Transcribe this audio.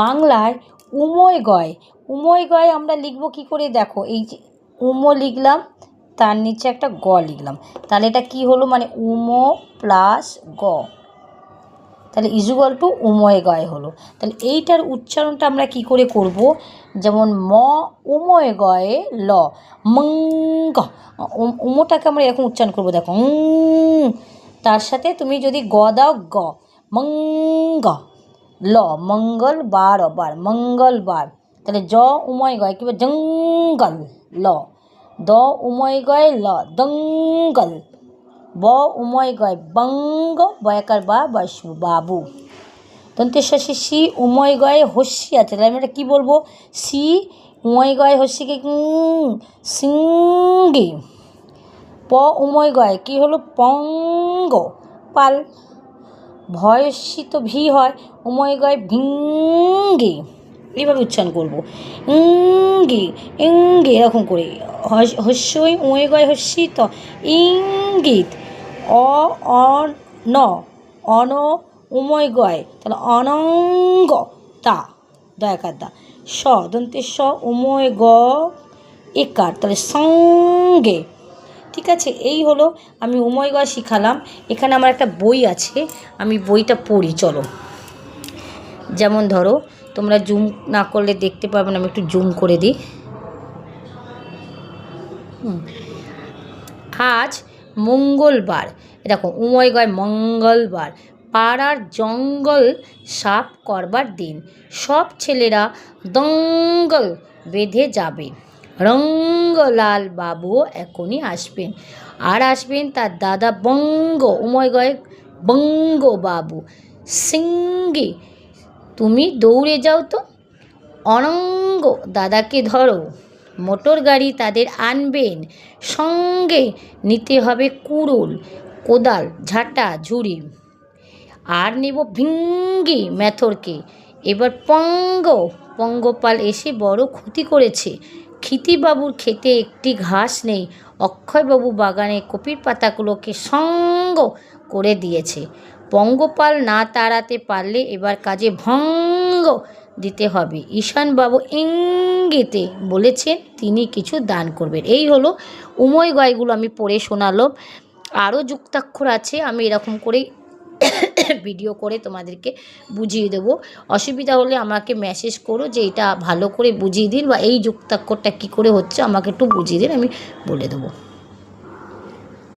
বাংলায় উময় গয় উময় গয় আমরা লিখব কী করে? দেখো, এই যে উমো লিখলাম, তার নিচে একটা গ লিখলাম। তাহলে এটা কী হলো? মানে উমো প্লাস গ। তাহলে ইজুগল টু উময় গয় হলো। তাহলে এইটার উচ্চারণটা আমরা কি করে করব? যেমন ম উময় গয়ে ল, মঙ্গ। উমোটাকে আমরা এরকম উচ্চারণ করব, দেখো তার সাথে তুমি যদি গ দাও, গ, মঙ্গ। ল মঙ্গলবার বার মঙ্গলবার তাহলে জ, উময়, গয়, কিংবা জঙ্গল, ল। দ, উময়, গয়, ল, দঙ্গল। ব, উময়, গয়, বঙ্গ, বয়াকার বা বয়স বাবু। দন্তের শেষে সি, উময়, গয়ে হস্যি আছে তাহলে আমি এটা কী বলব? সি, উময়, গয় হস্যিকে সিঙ্গি প, উময়, গয়, কী হলো? পঙ্গ, পাল। ভয়সী তো ভি হয়, উময় গয় ভিঙ্গি। এইভাবে উচ্চারণ করব। ইঙ্গি ইঙ্গি, এরকম করে। হস- হস্যই, উময় গয় হস্যি ত ইঙ্গিত, অ, অন অন, উময় গয়। তাহলে অনঙ্গ, তা, দয়াকার দা। স, দন্তে স, উময় গ, একার। তাহলে সঙ্গে। ঠিক আছে? এই হলো আমি উময় গয় শিখালাম। এখানে আমার একটা বই আছে, আমি বইটা পড়ি, চলো। যেমন ধরো, তোমরা জুম না করলে দেখতে পাবে না, আমি একটু জুম করে দিই। আজ মঙ্গলবার। দেখো, উময় গয় মঙ্গলবার। পাড়ার জঙ্গল সাফ করবার দিন। সব ছেলেরা দঙ্গল বেঁধে যাবে। রঙ্গলাল বাবু এখনই আসবেন। আর আসবেন তার দাদা বঙ্গ, উময় গয় বঙ্গ বাবু। সিঙ্গি তুমি দৌড়ে যাও তো। অনঙ্গ দাদাকে ধরো, মোটর গাড়ি তাদের আনবেন। সঙ্গে নিতে হবে কুড়ুল, কোদাল, ঝাঁটা, ঝুড়ি। আর নেব ভিঙ্গি মেথরকে। এবার পঙ্গ, পঙ্গপাল এসে বড় ক্ষতি করেছে। ক্ষিতিবাবুর খেতে একটি ঘাস নেই। অক্ষয়বাবু বাগানে কপির পাতাগুলোকে সঙ্গ করে দিয়েছে। পঙ্গপাল না তাড়াতে পারলে এবার কাজে ভঙ্গ দিতে হবে। ঈশানবাবু ইঙ্গিতে বলেছেন, তিনি কিছু দান করবেন। এই হলো উময় গয়গুলো আমি পড়ে শোনালো। আরও যুক্তাক্ষর আছে, আমি এরকম করে ভিডিও করে তোমাদেরকে বুঝিয়ে দেবো। অসুবিধা হলে আমাকে মেসেজ করো যে এটা ভালো করে বুঝিয়ে দিন বা এই যুক্তাক্ষরটা কী করে হচ্ছে আমাকে একটু বুঝিয়ে দিন, আমি বলে দেবো।